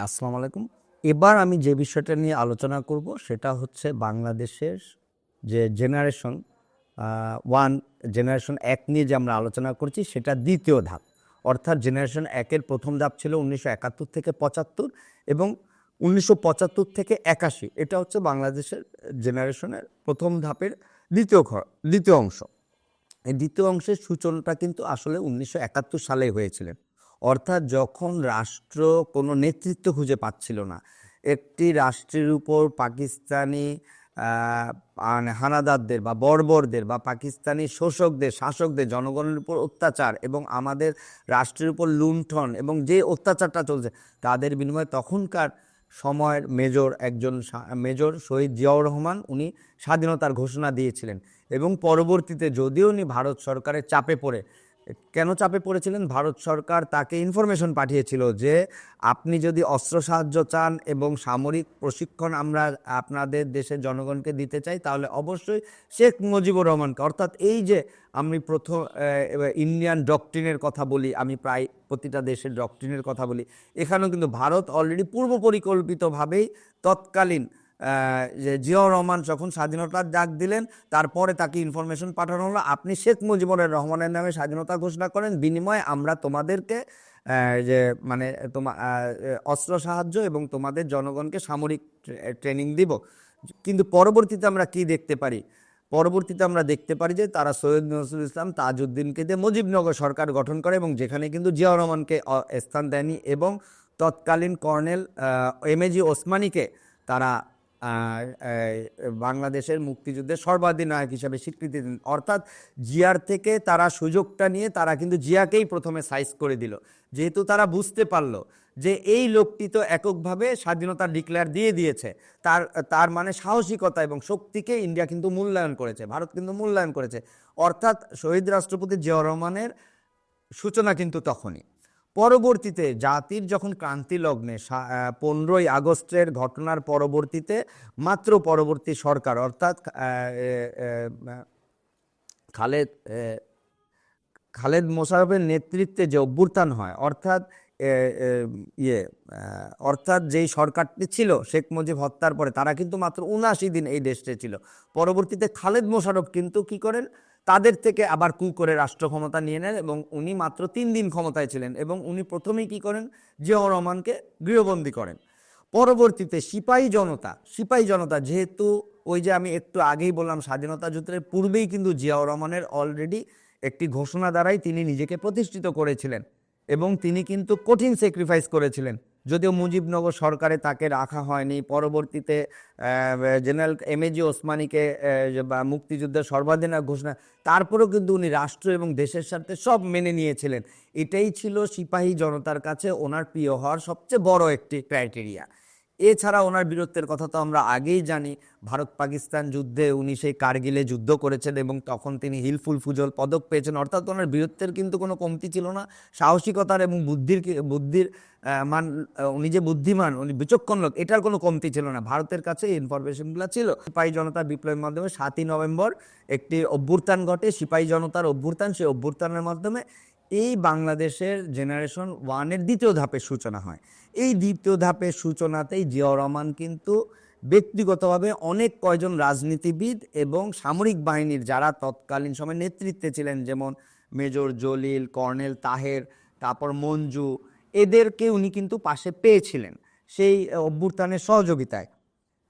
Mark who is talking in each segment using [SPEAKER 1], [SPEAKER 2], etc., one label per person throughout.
[SPEAKER 1] আসসালামু আলাইকুম। এবার আমি যে বিষয়টা নিয়ে আলোচনা করব সেটা হচ্ছে বাংলাদেশের যে জেনারেশন ওয়ান জেনারেশন এক নিয়ে যে আমরা আলোচনা করছি সেটা দ্বিতীয় ধাপ। অর্থাৎ জেনারেশন একের প্রথম ধাপ ছিল উনিশশো একাত্তর থেকে পঁচাত্তর এবং উনিশশো পঁচাত্তর থেকে একাশি। এটা হচ্ছে বাংলাদেশের জেনারেশনের প্রথম ধাপের দ্বিতীয় ঘ- দ্বিতীয় অংশ। এই দ্বিতীয় অংশের সূচনাটা কিন্তু আসলে উনিশশো একাত্তর সালে হয়েছিলেন অর্থাৎ যখন রাষ্ট্র কোনো নেতৃত্ব খুঁজে পাচ্ছিল না, একটি রাষ্ট্রের উপর পাকিস্তানি মানে হানাদারদের বা বর্বরদের বা পাকিস্তানি শোষকদের, শাসকদের, জনগণের উপর অত্যাচার এবং আমাদের রাষ্ট্রের উপর লুণ্ঠন এবং যে অত্যাচারটা চলছে, তাদের বিনিময়ে তখনকার সময়ের মেজর একজন মেজর শহীদ জিয়াউর রহমান, উনি স্বাধীনতার ঘোষণা দিয়েছিলেন এবং পরবর্তীতে যদিও উনি ভারত সরকারের চাপে পড়ে কেন চাপে পড়েছিলেন? ভারত সরকার তাকে ইনফরমেশন পাঠিয়েছিল যে, আপনি যদি অস্ত্র সাহায্য চান এবং সামরিক প্রশিক্ষণ আমরা আপনাদের দেশের জনগণকে দিতে চাই, তাহলে অবশ্যই শেখ মুজিবুর রহমানকে। অর্থাৎ এই যে আমি প্রথম ইন্ডিয়ান ডকট্রিনের কথা বলি, আমি প্রায় প্রতিটা দেশের ডকট্রিনের কথা বলি, এখানেও কিন্তু ভারত অলরেডি পূর্ব পরিকল্পিতভাবেই তৎকালীন যে জিয়াউর রহমান যখন স্বাধীনতার ডাক দিলেন, তারপরে তাকে ইনফরমেশন পাঠানো হলো। আপনি শেখ মুজিবুর রহমানের নামে স্বাধীনতা ঘোষণা করেন। বিনিময়ে আমরা তোমাদেরকে যে মানে তোমার অস্ত্র সাহায্য এবং তোমাদের জনগণকে সামরিক ট্রেনিং দিব। কিন্তু পরবর্তীতে আমরা কি দেখতে পারি? পরবর্তীতে আমরা দেখতে পারি যে তারা সৈয়দ নজরুল ইসলাম তাজউদ্দিনকে দিয়ে মুজিবনগর সরকার গঠন করে এবং যেখানে কিন্তু জিয়াউর রহমানকে স্থান দেয়নি এবং তৎকালীন কর্নেল এম এ জি ওসমানীকে তারা বাংলাদেশের মুক্তিযুদ্ধের সর্বাধিনায়ক হিসাবে স্বীকৃতি দিন অর্থাৎ জিয়ার থেকে তারা সুযোগটা নিয়ে তারা কিন্তু জিয়াকেই প্রথমে সাইজ করে দিল। যেহেতু তারা বুঝতে পারল যে এই লোকটি তো এককভাবে স্বাধীনতা ডিক্লেয়ার দিয়ে দিয়েছে। তার তার মানে সাহসিকতা এবং শক্তিকে ইন্ডিয়া কিন্তু মূল্যায়ন করেছে, ভারত কিন্তু মূল্যায়ন করেছে। অর্থাৎ শহীদ রাষ্ট্রপতি জিয়া রহমানের সূচনা কিন্তু তখনই। পরবর্তীতে জাতির যখন ক্রান্তি লগ্নে পনেরোই আগস্টের ঘটনার পরবর্তীতে মাত্র পরবর্তী সরকার, অর্থাৎ খালেদ খালেদ মোশারফের নেতৃত্বে যে অভ্যুত্থান হয়, অর্থাৎ ইয়ে অর্থাৎ যেই সরকারটি ছিল, শেখ মুজিব হত্যার পরে, তারা কিন্তু মাত্র উনআশি দিন এই দেশে ছিল। পরবর্তীতে খালেদ মোশারফ কিন্তু কি করেন? তাদের থেকে আবার কু করে রাষ্ট্র ক্ষমতা নিয়ে নেন এবং উনি মাত্র তিন দিন ক্ষমতায় ছিলেন এবং উনি প্রথমেই কি করেন? জিয়াউর রহমানকে গৃহবন্দী করেন। পরবর্তীতে সিপাহী জনতা সিপাহী জনতা যেহেতু ওই যে আমি একটু আগেই বললাম স্বাধীনতা যুদ্ধের পূর্বেই কিন্তু জিয়াউর রহমানের অলরেডি একটি ঘোষণা দ্বারাই তিনি নিজেকে প্রতিষ্ঠিত করেছিলেন এবং তিনি কিন্তু কঠিন স্যাক্রিফাইস করেছিলেন। যদিও মুজিবনগর সরকারে তাকে রাখা হয়নি, পরবর্তীতে জেনারেল এম এ জি ওসমানীকে মুক্তিযুদ্ধের সর্বাধিনায়ক ঘোষণা, তারপরেও কিন্তু উনি রাষ্ট্র এবং দেশের স্বার্থে সব মেনে নিয়েছিলেন। এটাই ছিল সিপাহী জনতার কাছে ওনার প্রিয় হওয়ার সবচেয়ে বড় একটি ক্রাইটেরিয়া। এছাড়া ওনার বীরত্বের কথা তো আমরা আগেই জানি। ভারত পাকিস্তান যুদ্ধে উনি সেই কার্গিলে যুদ্ধ করেছেন এবং তখন তিনি হিলফুল ফুজল পদক পেয়েছেন। অর্থাৎ ওনার বীরত্বের কিন্তু কোনো কমতি ছিল না। সাহসিকতার এবং বুদ্ধির বুদ্ধির মান উনি যে বুদ্ধিমান, উনি বিচক্ষণ লোক, এটার কোনো কমতি ছিল না। ভারতের কাছে এই ইনফরমেশনগুলো ছিল। সিপাহী জনতা বিপ্লবের মাধ্যমে সাতই নভেম্বর একটি অভ্যুত্থান ঘটে। সিপাহী জনতার অভ্যুত্থান, সেই অভ্যুত্থানের মাধ্যমে এই বাংলাদেশের জেনারেশন ওয়ানের দ্বিতীয় ধাপের সূচনা হয়। এই দ্বিতীয় ধাপের সূচনাতেই জিয়াউর রহমান কিন্তু ব্যক্তিগতভাবে অনেক কয়জন রাজনীতিবিদ এবং সামরিক বাহিনীর যারা তৎকালীন সময় নেতৃত্বে ছিলেন, যেমন মেজর জলিল, কর্নেল তাহের, তারপর মঞ্জু, এদেরকে উনি কিন্তু পাশে পেয়েছিলেন সেই অভ্যুত্থানের সহযোগিতায়।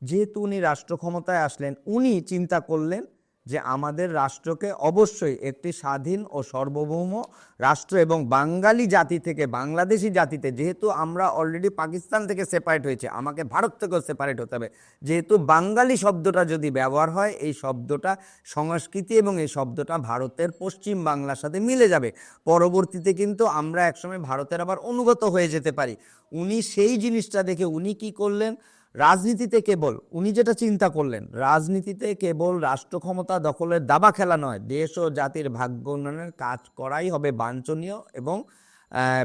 [SPEAKER 1] যেহেতু উনি রাষ্ট্র ক্ষমতায় আসলেন, উনি চিন্তা করলেন যে আমাদের রাষ্ট্রকে অবশ্যই একটি স্বাধীন ও সার্বভৌম রাষ্ট্র এবং বাঙালি জাতি থেকে, বাংলাদেশি জাতিতে, যেহেতু আমরা অলরেডি পাকিস্তান থেকে সেপারেট হয়েছে, আমাকে ভারত থেকেও সেপারেট হতে হবে। যেহেতু বাঙালি শব্দটা যদি ব্যবহার হয়, এই শব্দটা সংস্কৃতি এবং এই শব্দটা ভারতের পশ্চিম বাংলার সাথে মিলে যাবে। পরবর্তীতে কিন্তু আমরা একসময় ভারতের আবার অনুগত হয়ে যেতে পারি। উনি সেই জিনিসটা দেখে উনি কি করলেন? রাজনীতিতে কেবল, উনি যেটা চিন্তা করলেন, রাজনীতিতে কেবল রাষ্ট্র ক্ষমতা দখলের দাবা খেলা নয়, দেশ ও জাতির ভাগ্য উন্নয়নের কাজ করাই হবে বাঞ্ছনীয় এবং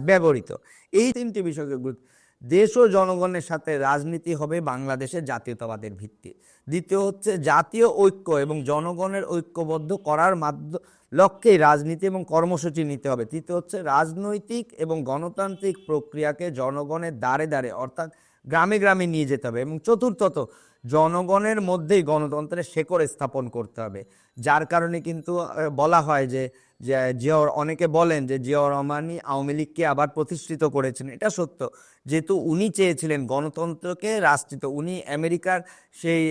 [SPEAKER 1] ব্যবহৃত। এই তিনটি বিষয়কে গুরুত্ব দেশ ও জনগণের সাথে রাজনীতি হবে বাংলাদেশের জাতীয়তাবাদের ভিত্তি। দ্বিতীয় হচ্ছে জাতীয় ঐক্য এবং জনগণের ঐক্যবদ্ধ করার মাধ্য- লক্ষ্যেই রাজনীতি এবং কর্মসূচি নিতে হবে। তৃতীয় হচ্ছে রাজনৈতিক এবং গণতান্ত্রিক প্রক্রিয়াকে জনগণের দ্বারে দ্বারে, অর্থাৎ গ্রামে গ্রামে নিয়ে যেতে হবে এবং চতুর্থত জনগণের মধ্যেই গণতন্ত্রের শেকড় স্থাপন করতে হবে। যার কারণে কিন্তু বলা হয় যে জিয়াউর, অনেকে বলেন যে জিয়াউর রহমানই আওয়ামী লীগকে আবার প্রতিষ্ঠিত করেছেন, এটা সত্য। যেহেতু উনি চেয়েছিলেন গণতন্ত্রকে রাষ্ট্রিত উনি আমেরিকার সেই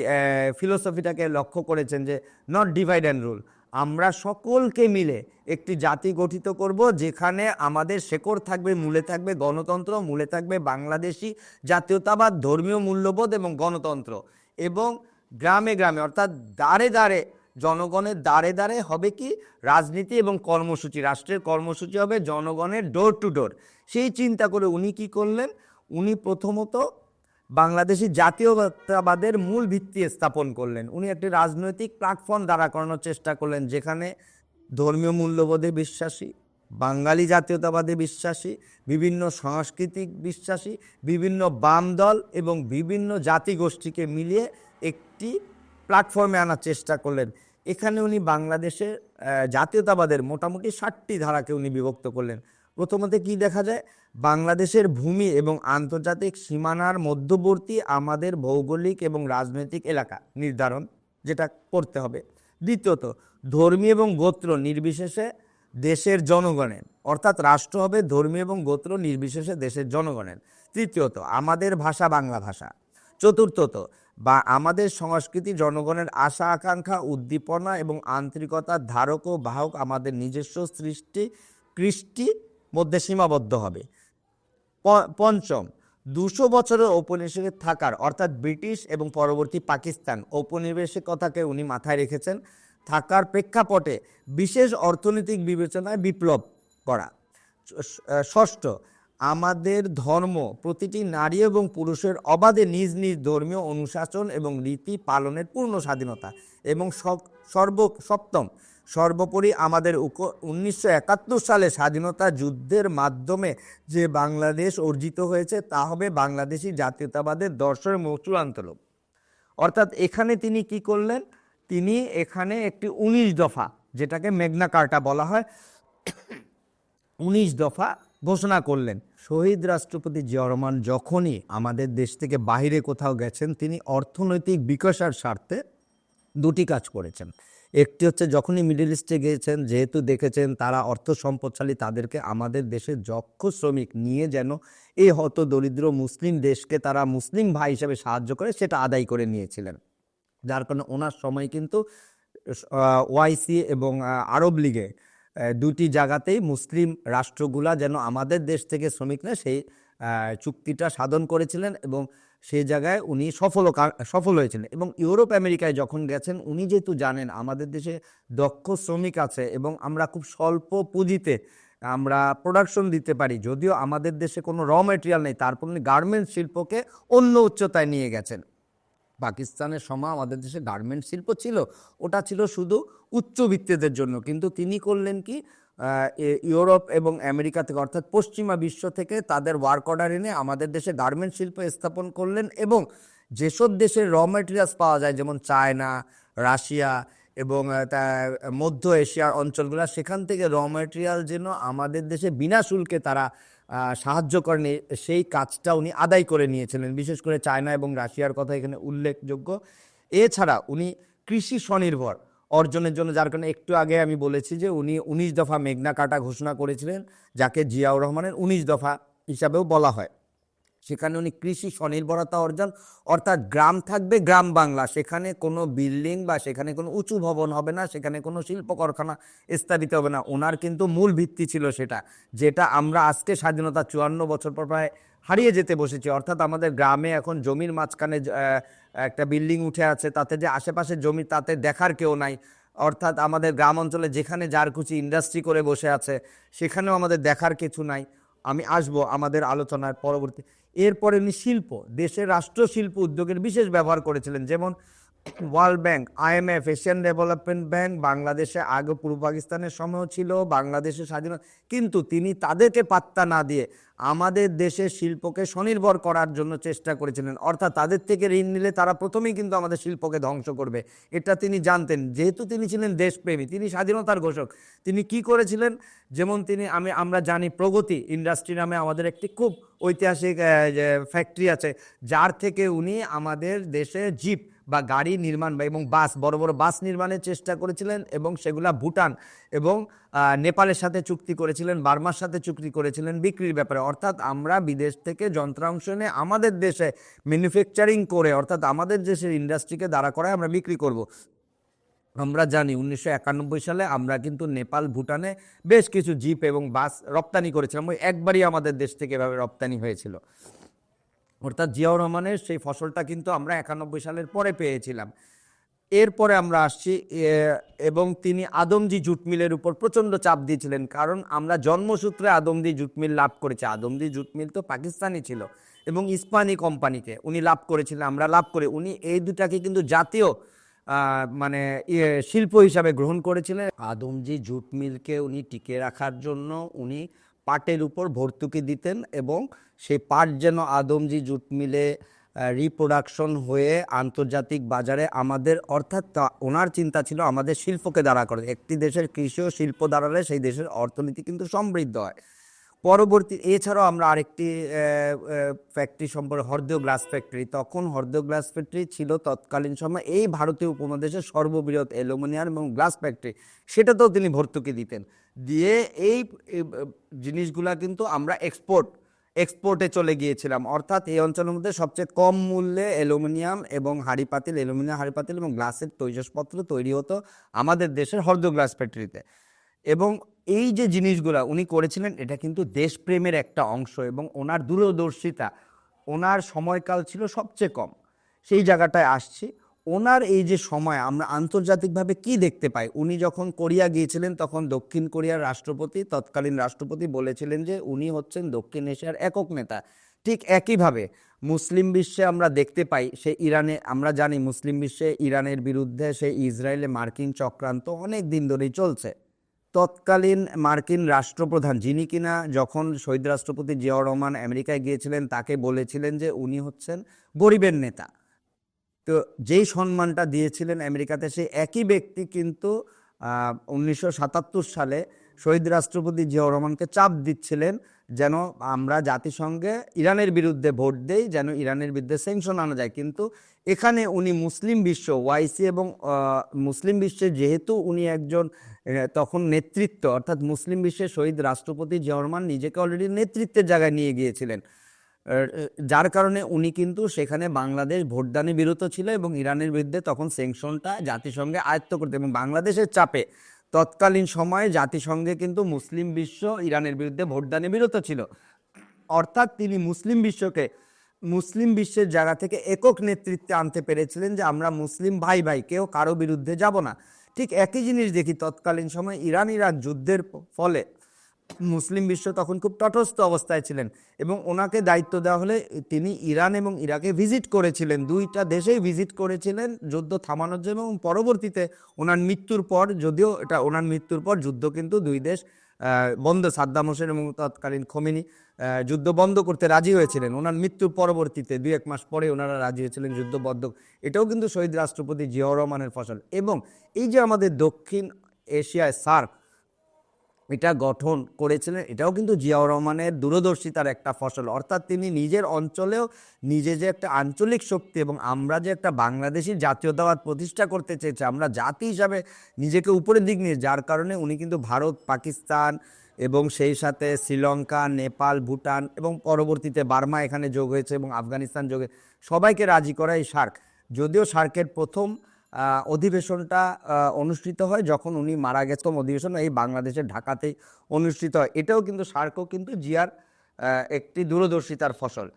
[SPEAKER 1] ফিলোসফিটাকে লক্ষ্য করেছেন যে নট ডিভাইড অ্যান্ড রুল আমরা সকলকে মিলে একটি জাতি গঠিত করব, যেখানে আমাদের শেকড় থাকবে, মূলে থাকবে গণতন্ত্র, মূলে থাকবে বাংলাদেশি জাতীয়তাবাদ, ধর্মীয় মূল্যবোধ এবং গণতন্ত্র। এবং গ্রামে গ্রামে, অর্থাৎ দাঁড়ে দাঁড়ে জনগণের দাঁড়ে দাঁড়ে হবে কি? রাজনীতি এবং কর্মসূচি। রাষ্ট্রের কর্মসূচি হবে জনগণের ডোর টু ডোর সেই চিন্তা করে উনি কি করলেন? উনি প্রথমত বাংলাদেশি জাতীয়তাবাদের মূল ভিত্তি স্থাপন করলেন। উনি একটি রাজনৈতিক প্ল্যাটফর্ম দাঁড়া করানোর চেষ্টা করলেন, যেখানে ধর্মীয় মূল্যবোধে বিশ্বাসী, বাঙালি জাতীয়তাবাদে বিশ্বাসী, বিভিন্ন সাংস্কৃতিক বিশ্বাসী, বিভিন্ন বাম দল এবং বিভিন্ন জাতিগোষ্ঠীকে মিলিয়ে একটি প্ল্যাটফর্মে আনার চেষ্টা করলেন। এখানে উনি বাংলাদেশের জাতীয়তাবাদের মোটামুটি ষাটটি ধারাকে উনি বিভক্ত করলেন। প্রথমত কি দেখা যায়? বাংলাদেশের ভূমি এবং আন্তর্জাতিক সীমানার মধ্যবর্তী আমাদের ভৌগোলিক এবং রাজনৈতিক এলাকা নির্ধারণ, যেটা করতে হবে। দ্বিতীয়ত ধর্মীয় এবং গোত্র নির্বিশেষে দেশের জনগণের, অর্থাৎ রাষ্ট্র হবে ধর্মীয় এবং গোত্র নির্বিশেষে দেশের জনগণের। তৃতীয়ত, আমাদের ভাষা বাংলা ভাষা। চতুর্থত, বা আমাদের সংস্কৃতি জনগণের আশা, আকাঙ্ক্ষা, উদ্দীপনা এবং আন্তরিকতার ধারক ও বাহক আমাদের নিজস্ব সৃষ্টি, কৃষ্টি মধ্যে সীমাবদ্ধ হবে। পঞ্চম, দুশো বছরের ঔপনিবেশিক থাকার, অর্থাৎ ব্রিটিশ এবং পরবর্তী পাকিস্তান ঔপনিবেশিকতাকে উনি মাথায় রেখেছেন, থাকার প্রেক্ষাপটে বিশেষ অর্থনৈতিক বিবেচনায় বিপ্লব করা। ষষ্ঠ, আমাদের ধর্ম প্রতিটি নারী এবং পুরুষের অবাধে নিজ নিজ ধর্মীয় অনুশাসন এবং রীতি পালনের পূর্ণ স্বাধীনতা এবং সর্ব, সপ্তম সর্বোপরি আমাদের উনিশশো একাত্তর সালে স্বাধীনতা যুদ্ধের মাধ্যমে যে বাংলাদেশ অর্জিত হয়েছে, তা হবে বাংলাদেশি জাতীয়তাবাদের দর্শনের মূল চূড়ান্ত লোক অর্থাৎ এখানে তিনি কি করলেন? তিনি এখানে একটি উনিশ দফা, যেটাকে মেঘনা কার্টা বলা হয়, উনিশ দফা ঘোষণা করলেন। শহীদ রাষ্ট্রপতি জিয়া যখনই আমাদের দেশ থেকে বাইরে কোথাও গেছেন, তিনি অর্থনৈতিক বিকাশের স্বার্থে দুটি কাজ করেছেন। একটি হচ্ছে যখনই মিডল ইস্টে গিয়েছেন, যেহেতু দেখেছেন তারা অর্থ সম্পদশালী তাদেরকে আমাদের দেশের যক্ষ শ্রমিক নিয়ে যেন এই হত দরিদ্র মুসলিম দেশকে তারা মুসলিম ভাই হিসেবে সাহায্য করে, সেটা আদায় করে নিয়েছিলেন। যার কারণে ওনার সময় কিন্তু ওয়াইসি এবং আরব লীগে দুটি জায়গাতেই মুসলিম রাষ্ট্রগুলা যেন আমাদের দেশ থেকে শ্রমিক নেয়, সেই চুক্তিটা সাধন করেছিলেন এবং সেই জায়গায় উনি সফল সফল হয়েছিলেন। এবং ইউরোপ, আমেরিকায় যখন গেছেন, উনি যেহেতু জানেন, আমাদের দেশে দক্ষ শ্রমিক আছে এবং আমরা খুব স্বল্প পুঁজিতে আমরা প্রোডাকশন দিতে পারি, যদিও আমাদের দেশে কোনো র মেটেরিয়াল নেই, তারপর উনি গার্মেন্টস শিল্পকে অন্য উচ্চতায় নিয়ে গেছেন। পাকিস্তানের সময় আমাদের দেশে গার্মেন্ট শিল্প ছিল, ওটা ছিল শুধু উচ্চবিত্তদের জন্য, কিন্তু তিনি করলেন কি? ইউরোপ এবং আমেরিকা থেকে, অর্থাৎ পশ্চিমা বিশ্ব থেকে তাদের ওয়ার্ক অর্ডার এনে আমাদের দেশে গার্মেন্ট শিল্প স্থাপন করলেন এবং যেসব দেশের র মেটেরিয়ালস পাওয়া যায়, যেমন চায়না, রাশিয়া এবং মধ্য এশিয়ার অঞ্চলগুলো, সেখান থেকে র মেটেরিয়াল যেন আমাদের দেশে বিনা শুল্কে তারা সাহায্য করেন সেই কাজটা উনি আদায় করে নিয়েছিলেন। বিশেষ করে চায়না এবং রাশিয়ার কথা এখানে উল্লেখযোগ্য। এছাড়া উনি কৃষি স্বনির্ভর। অর্জনের জন্য, যার কারণে একটু আগে আমি বলেছি যে উনি উনিশ দফা মেঘনা কাটা ঘোষণা করেছিলেন, যাকে জিয়াউর রহমানের উনিশ দফা হিসাবেও বলা হয়। সেখানে উনি কৃষি স্বনির্ভরতা অর্জন, অর্থাৎ গ্রাম থাকবে গ্রাম বাংলা। সেখানে কোনো বিল্ডিং বা সেখানে কোনো উঁচু ভবন হবে না, সেখানে কোনো শিল্প কারখানা স্থাপিত হবে না। ওনার কিন্তু মূল ভিত্তি ছিল সেটা, যেটা আমরা আজকে স্বাধীনতা চুয়ান্ন বছর পর প্রায় হারিয়ে যেতে বসেছি। অর্থাৎ আমাদের গ্রামে এখন জমির মাঝখানে একটা বিল্ডিং উঠে আছে, তাতে যে আশেপাশের জমি তাতে দেখার কেউ নাই। অর্থাৎ আমাদের গ্রাম অঞ্চলে যেখানে যার কুচি ইন্ডাস্ট্রি করে বসে আছে, সেখানেও আমাদের দেখার কিছু নাই। আমি আসব আমাদের আলোচনার পরবর্তী এরপরে উনি শিল্প দেশের রাষ্ট্র শিল্প উদ্যোগের বিশেষ ব্যবহার করেছিলেন যেমন world bank IMF Asian development bank, বাংলাদেশে আগে পূর্ব পাকিস্তানের সময়ও ছিল, বাংলাদেশের স্বাধীনতা কিন্তু তিনি তাদেরকে পাত্তা না দিয়ে আমাদের দেশের শিল্পকে স্বনির্ভর করার জন্য চেষ্টা করেছিলেন। অর্থাৎ তাদের থেকে ঋণ নিলে তারা প্রথমেই কিন্তু আমাদের শিল্পকে ধ্বংস করবে। এটা তিনি জানতেন। যেহেতু তিনি ছিলেন দেশপ্রেমী, তিনি স্বাধীনতার ঘোষক, তিনি কি করেছিলেন? যেমন তিনি, আমি, আমরা জানি প্রগতি ইন্ডাস্ট্রি নামে আমাদের একটি খুব ঐতিহাসিক ফ্যাক্টরি আছে, যার থেকে উনি আমাদের দেশে জিপ বা গাড়ি নির্মাণ বা এবং বাস, বড় বড় বাস নির্মাণের চেষ্টা করেছিলেন এবং সেগুলা ভুটান এবং নেপালের সাথে চুক্তি করেছিলেন, বার্মার সাথে চুক্তি করেছিলেন বিক্রির ব্যাপারে। অর্থাৎ আমরা বিদেশ থেকে যন্ত্রাংশ এনে আমাদের দেশে ম্যানুফ্যাকচারিং করে, অর্থাৎ আমাদের দেশের ইন্ডাস্ট্রিকে দাঁড়া করায় আমরা বিক্রি করব। আমরা জানি উনিশশো একানব্বই সালে আমরা কিন্তু নেপাল, ভুটানে বেশ কিছু জিপ এবং বাস রপ্তানি করেছিলাম। ওই একবারই আমাদের দেশ থেকে এভাবে রপ্তানি হয়েছিল। অর্থাৎ জিয়াউর রহমানের সেই ফসলটা কিন্তু আমরা একানব্বই সালের পরে পেয়েছিলাম। এরপরে আমরা আসছি এবং তিনি আদমজি জুট মিলের উপর প্রচণ্ড চাপ দিয়েছিলেন, কারণ আমরা জন্মসূত্রে আদমজি জুট মিল লাভ করেছি। আদমজি জুট মিল তো পাকিস্তানি ছিল এবং ইস্পানি কোম্পানিকে উনি লাভ করেছিলেন, আমরা লাভ করে, উনি এই দুটাকে কিন্তু জাতীয় মানে শিল্প হিসাবে গ্রহণ করেছিলেন। আদমজি জুট মিলকে উনি টিকে রাখার জন্য উনি পাটের উপর ভর্তুকি দিতেন এবং সেই পাট যেন আদমজি জুট মিলে রিপ্রোডাকশন হয়ে আন্তর্জাতিক বাজারে আমাদের, অর্থাৎ ওনার চিন্তা ছিল আমাদের শিল্পকে দাঁড়া করে একটি দেশের কৃষি ও শিল্প দাঁড়ালে সেই দেশের অর্থনীতি কিন্তু সমৃদ্ধ হয়। পরবর্তী, এছাড়াও আমরা আরেকটি ফ্যাক্টরি সম্পর্কে হরদেও গ্লাস ফ্যাক্টরি তখন হরদেও গ্লাস ফ্যাক্টরি ছিল তৎকালীন সময় এই ভারতীয় উপমহাদেশের সর্ববৃহৎ অ্যালুমিনিয়াম এবং গ্লাস ফ্যাক্টরি সেটাতেও তিনি ভর্তুকি দিতেন। দিয়ে এই জিনিসগুলা কিন্তু আমরা এক্সপোর্ট এক্সপোর্টে চলে গিয়েছিলাম। অর্থাৎ এই অঞ্চলের মধ্যে সবচেয়ে কম মূল্যে অ্যালুমিনিয়াম এবং হাড়ি পাতিল, অ্যালুমিনিয়াম হাড়ি পাতিল এবং গ্লাসের তৈজসপত্র তৈরি হতো আমাদের দেশের হরদ গ্লাস ফ্যাক্টরিতে এবং এই যে জিনিসগুলা উনি করেছিলেন, এটা কিন্তু দেশপ্রেমের একটা অংশ এবং ওনার দূরদর্শিতা, ওনার সময়কাল ছিল সবচেয়ে কম। সেই জায়গাটায় আসছি। ওনার এই যে সময়, আমরা আন্তর্জাতিকভাবে কি দেখতে পাই? উনি যখন কোরিয়া গিয়েছিলেন, তখন দক্ষিণ কোরিয়ার রাষ্ট্রপতি, তৎকালীন রাষ্ট্রপতি বলেছিলেন যে উনি হচ্ছেন দক্ষিণ এশিয়ার একক নেতা। ঠিক একইভাবে মুসলিম বিশ্বে আমরা দেখতে পাই, সে ইরানে, আমরা জানি মুসলিম বিশ্বে ইরানের বিরুদ্ধে সে ইসরায়েলে মার্কিন চক্রান্ত অনেক দিন ধরেই চলছে। তৎকালীন মার্কিন রাষ্ট্রপ্রধান, যিনি কিনা যখন শহীদ রাষ্ট্রপতি জিয়াউর রহমান আমেরিকায় গিয়েছিলেন, তাকে বলেছিলেন যে উনি হচ্ছেন গরিবের নেতা। তো যেই সম্মানটা দিয়েছিলেন আমেরিকাতে, সেই একই ব্যক্তি কিন্তু উনিশশো সাতাত্তর সালে শহীদ রাষ্ট্রপতি জিয়াউর রহমানকে চাপ দিচ্ছিলেন যেন আমরা জাতিসংঘে ইরানের বিরুদ্ধে ভোট দেই, যেন ইরানের বিরুদ্ধে স্যাংশন আনা যায়। কিন্তু এখানে উনি মুসলিম বিশ্ব, ওয়াইসি এবং মুসলিম বিশ্বে যেহেতু উনি একজন তখন নেতৃত্ব, অর্থাৎ মুসলিম বিশ্বের শহীদ রাষ্ট্রপতি জহরমান নিজেকে অলরেডি নেতৃত্বের জায়গায় নিয়ে গিয়েছিলেন। যার কারণে উনি কিন্তু সেখানে বাংলাদেশ ভোটদানে বিরত ছিল এবং ইরানের বিরুদ্ধে তখন স্যাংশনটা জাতিসংঘে আয়ত্ত করতে এবং বাংলাদেশের চাপে তৎকালীন সময়ে জাতিসংঘে কিন্তু মুসলিম বিশ্ব ইরানের বিরুদ্ধে ভোটদানে বিরত ছিল। অর্থাৎ তিনি মুসলিম বিশ্বকে মুসলিম বিশ্বের জায়গা থেকে একক নেতৃত্বে আনতে পেরেছিলেন যে আমরা মুসলিম ভাই ভাই, কেউ কারও বিরুদ্ধে যাব না। ঠিক একই জিনিস দেখি তৎকালীন সময় ইরান, ইরাক যুদ্ধের ফলে মুসলিম বিশ্ব তখন খুব তটস্থ অবস্থায় ছিলেন এবং ওনাকে দায়িত্ব দেওয়া হলে তিনি ইরান এবং ইরাকে ভিজিট করেছিলেন। দুইটা দেশেই ভিজিট করেছিলেন, যুদ্ধ থামানোর জন্য এবং পরবর্তীতে ওনার মৃত্যুর পর, যদিও এটা ওনার মৃত্যুর পর, যুদ্ধ কিন্তু দুই দেশ বন্ধ সাদ্দাম হোসেন এবং তৎকালীন খমিনি যুদ্ধ বন্ধ করতে রাজি হয়েছিলেন। ওনার মৃত্যুর পরবর্তীতে দুই এক মাস পরে ওনারা রাজি হয়েছিলেন যুদ্ধ বন্ধ এটাও কিন্তু শহীদ রাষ্ট্রপতি জিয়াউর রহমানের ফসল। এবং এই যে আমাদের দক্ষিণ এশিয়ায় সার্ক এটা গঠন করেছিলেন, এটাও কিন্তু জিয়াউর রহমানের দূরদর্শিতার একটা ফসল। অর্থাৎ তিনি নিজের অঞ্চলেও নিজে যে একটা আঞ্চলিক শক্তি এবং আমরা যে একটা বাংলাদেশি জাতীয়তাবাদ প্রতিষ্ঠা করতে চেয়েছি, আমরা জাতি হিসাবে নিজেকে উপরের দিক নিয়ে, যার কারণে উনি কিন্তু ভারত, পাকিস্তান এবং সেই সাথে শ্রীলঙ্কা, নেপাল, ভুটান এবং পরবর্তীতে বার্মা এখানে যোগ হয়েছে এবং আফগানিস্তান যোগে সবাইকে রাজি করা এই সার্ক। যদিও সার্কের প্রথম অধিবেশনটা অনুষ্ঠিত হয় যখন উনি মারা গেছেন। অধিবেশন এই বাংলাদেশের ঢাকাতেই অনুষ্ঠিত হয়। এটাও কিন্তু সার্কও কিন্তু জিয়ার একটি দূরদর্শিতার ফসল।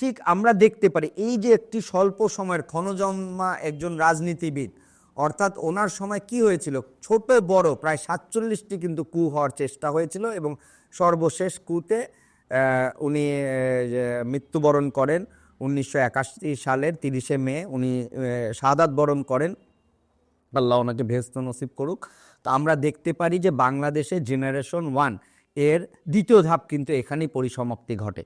[SPEAKER 1] ঠিক আমরা দেখতে পারি, এই যে একটি স্বল্প সময়ের ক্ষণজন্মা একজন রাজনীতিবিদ, অর্থাৎ ওনার সময় কি হয়েছিল? ছোট বড়, প্রায় সাতচল্লিশটি কিন্তু কু হওয়ার চেষ্টা হয়েছিল এবং সর্বশেষ কুতে উনি মৃত্যুবরণ করেন। উনিশশো একাশি সালের তিরিশে মে উনি শাহাদাত বরণ করেন। আল্লাহ ওনাকে ভেস্ত নসিব করুক। তো আমরা দেখতে পারি যে বাংলাদেশে জেনারেশন ওয়ানের দ্বিতীয় ধাপ কিন্তু এখানেই পরিসমাপ্তি ঘটে।